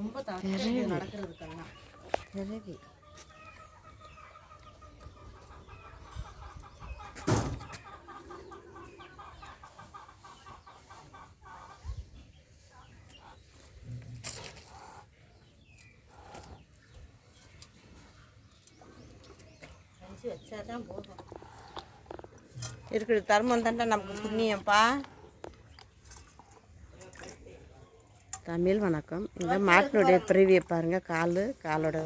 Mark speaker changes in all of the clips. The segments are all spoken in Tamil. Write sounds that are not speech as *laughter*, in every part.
Speaker 1: ரொம்ப நடக்கிறதுக்கெல்லாம். செஞ்சு வச்சாதான் போதும்.
Speaker 2: இருக்கிற தர்மம் தாண்டா நமக்கு புண்ணியம்ப்பா தமிழ் வணக்கம். இந்த மாட்டினுடைய பிறவியை பாருங்கள் கால் காலோட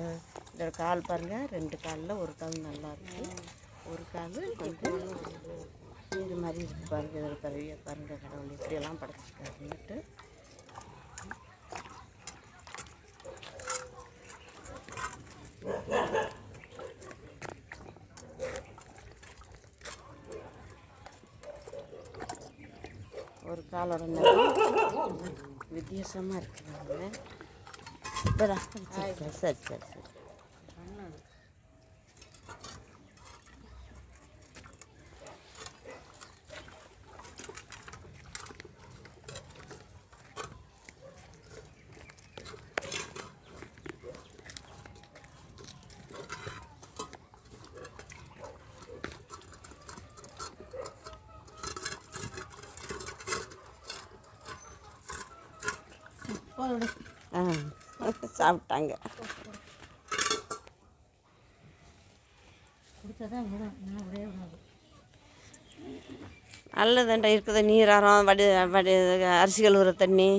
Speaker 2: இதோட கால் பாருங்கள் ரெண்டு காலில் ஒரு கால் நல்லா இருக்கு. ஒரு கால் இது மாதிரி இருக்கு பாருங்கள் இதோட பிறவியை பாருங்கள் கடவுள். இப்படியெல்லாம் படைச்சிருக்காருன்னுட்டு ஒரு காலோட *laughs* வித்தியாசமாக இருக்குதுங்க. இப்போதான் சரி சரி சரி சரி சரி
Speaker 1: போதும்
Speaker 2: ஆ சாப்பிட்டாங்க. நல்லதுண்டா இருக்குது. நீராரம் வடி வடி அரிசி கழுவுற தண்ணி.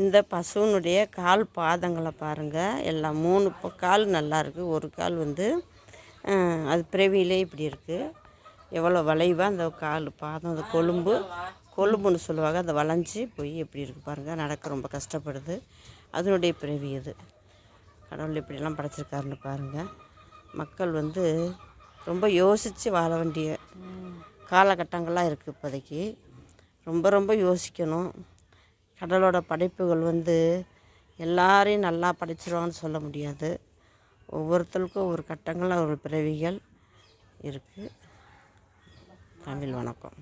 Speaker 2: இந்த பசுவினுடைய கால் பாதங்களை பாருங்கள் எல்லாம் மூணு கால் நல்லா இருக்குது ஒரு கால் வந்து அது பிறவியிலே இப்படி இருக்குது எவ்வளோ வளைவாக அந்த கால் பாதம் அந்த கொழும்பு. கொழும்புன்னு சொல்லுவாங்க அந்த வளைஞ்சி போய் எப்படி இருக்குது பாருங்கள் நடக்க ரொம்ப கஷ்டப்படுது. அதனுடைய பிறவி அது. கடவுள் இப்படிலாம் படைச்சிருக்காருன்னு பாருங்கள் மக்கள் வந்து ரொம்ப யோசித்து வாழ வேண்டிய காலகட்டங்கள்லாம் இருக்குது இப்போதைக்கு. ரொம்ப ரொம்ப யோசிக்கணும். கடலோட படைப்புகள் வந்து எல்லாரையும் நல்லா படைச்சிருவாங்கன்னு சொல்ல முடியாது. ஒவ்வொருத்தருக்கும் ஒவ்வொரு கட்டங்கள் ஒரு பிறவிகள் இருக்குது. தமிழ் வணக்கம்.